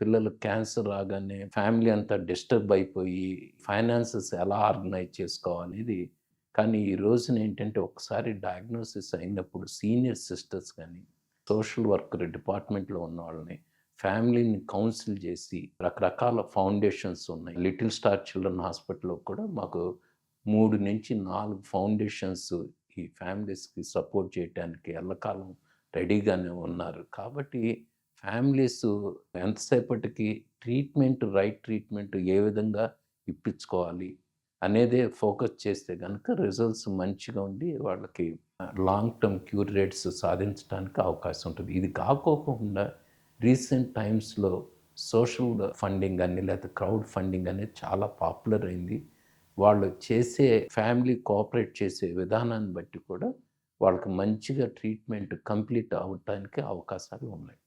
పిల్లలు క్యాన్సర్ రాగానే ఫ్యామిలీ అంతా డిస్టర్బ్ అయిపోయి ఫైనాన్సెస్ ఎలా ఆర్గనైజ్ చేసుకోవాలనేది. కానీ ఈ రోజున ఏంటంటే ఒకసారి డయాగ్నోసిస్ అయినప్పుడు సీనియర్ సిస్టర్స్ కానీ సోషల్ వర్కర్ డిపార్ట్మెంట్లో ఉన్న వాళ్ళని ఫ్యామిలీని కౌన్సిల్ చేసి రకరకాల ఫౌండేషన్స్ ఉన్నాయి. లిటిల్ స్టార్ చిల్డ్రన్ హాస్పిటల్లో కూడా మాకు మూడు నుంచి నాలుగు ఫౌండేషన్స్ ఈ ఫ్యామిలీస్కి సపోర్ట్ చేయడానికి ఎల్లకాలం రెడీగానే ఉన్నారు. కాబట్టి ఫ్యామిలీస్ ఎంతసేపటికి ట్రీట్మెంట్ రైట్ ట్రీట్మెంట్ ఏ విధంగా ఇప్పించుకోవాలి అనేదే ఫోకస్ చేస్తే కనుక రిజల్ట్స్ మంచిగా ఉండి వాళ్ళకి లాంగ్ టర్మ్ క్యూర్ రేట్స్ సాధించడానికి అవకాశం ఉంటుంది. ఇది కాకోకుండా రీసెంట్ టైమ్స్లో సోషల్ ఫండింగ్ అని లేకపోతే క్రౌడ్ ఫండింగ్ అనేది చాలా పాపులర్ అయింది. వాళ్ళు చేసే ఫ్యామిలీ కోఆపరేట్ చేసే విధానాన్ని బట్టి కూడా వాళ్ళకి మంచిగా ట్రీట్మెంట్ కంప్లీట్ అవ్వటానికి అవకాశాలు ఉన్నాయి.